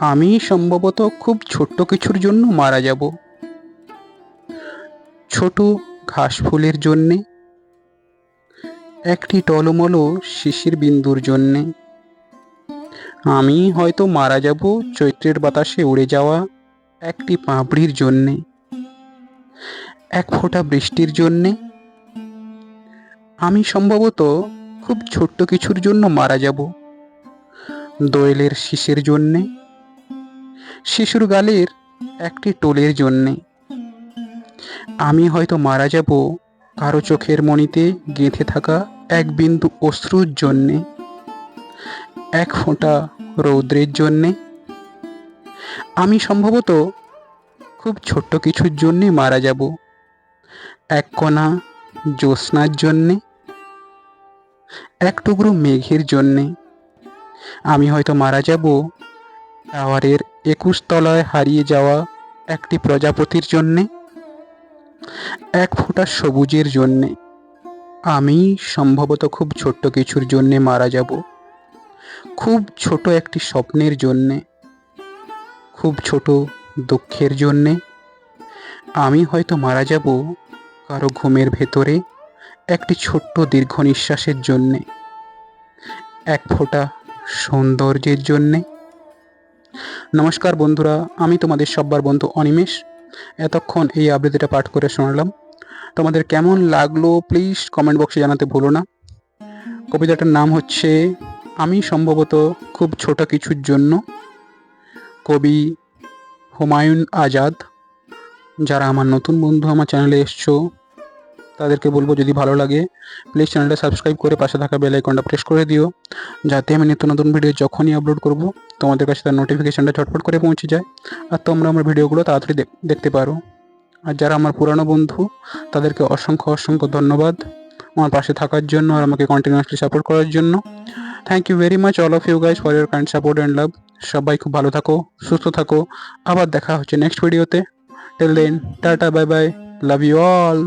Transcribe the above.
আমি সম্ভবত খুব ছোট্ট কিছুর জন্য মারা যাব। ছোট ঘাস ফুলের জন্যে, একটি টলমলো শিশির বিন্দুর জন্যে। আমি হয়তো মারা যাব চৈত্রের বাতাসে উড়ে যাওয়া একটি পাঁপড়ির জন্যে, এক ফোঁটা বৃষ্টির জন্যে। আমি সম্ভবত খুব ছোট্ট কিছুর জন্য মারা যাব, দোয়েলের শিশের জন্যে। শিশুর গালের একটি টোলের জন্যে। আমি হয়তো মারা যাব কারও চোখের মণিতে গেঁথে থাকা এক বিন্দু অশ্রুর জন্যে, এক ফোঁটা রৌদ্রের জন্যে। আমি সম্ভবত খুব ছোট্ট কিছুর জন্যে মারা যাব, এক কণা জ্যোৎস্নার জন্যে, এক টুকরো মেঘের জন্যে। আমি হয়তো মারা যাব টাওয়ারের একুশ তলায় হারিয়ে যাওয়া একটি প্রজাপতির জন্যে, এক ফোঁটা সবুজের জন্যে। আমি সম্ভবত খুব ছোট্ট কিছুর জন্যে মারা যাব। খুব ছোট একটি স্বপ্নের জন্যে, খুব ছোট দুঃখের জন্যে। আমি হয়তো মারা যাব কারও ঘুমের ভেতরে একটি ছোট্ট দীর্ঘ নিঃশ্বাসের জন্যে, এক ফোঁটা সৌন্দর্যের জন্যে। নমস্কার বন্ধুরা, আমি তোমাদের সব্বার বন্ধু অনিমেষ। এতক্ষণ এই আবৃত্তিটা পাঠ করে শোনালাম। তোমাদের কেমন লাগল প্লিজ কমেন্ট বক্সে জানাতে ভুলো না। কবিতাটার নাম হচ্ছে, আমি সম্ভবত খুব ছোট কিছুর জন্য কবি হুমায়ুন আজাদ, যারা আমার নতুন বন্ধু আমার চ্যানেলে এসছো তাদেরকে বলব, যদি ভালো লাগে প্লিজ চ্যানেলটা সাবস্ক্রাইব করে পাশে থাকা বেল আইকনটা প্রেস করে দিও। যাতে আমি নিত্য নতুন ভিডিও যখনই আপলোড করব, তোমাদের কাছে তার নোটিফিকেশানটা ঝটপট করে পৌঁছে যায়। আর তোমরা আমার ভিডিওগুলো তাড়াতাড়ি দেখতে পারো। আর যারা আমার পুরানো বন্ধু, তাদেরকে অসংখ্য অসংখ্য ধন্যবাদ আমার পাশে থাকার জন্য আর আমাকে কন্টিনিউয়াসলি সাপোর্ট করার জন্য। Thank you very much all of you guys for your kind support and love সবাই খুব ভালো থাকো, সুস্থ থাকো। আবার দেখা হচ্ছে নেক্সট ভিডিওতে till then tata bye bye love you all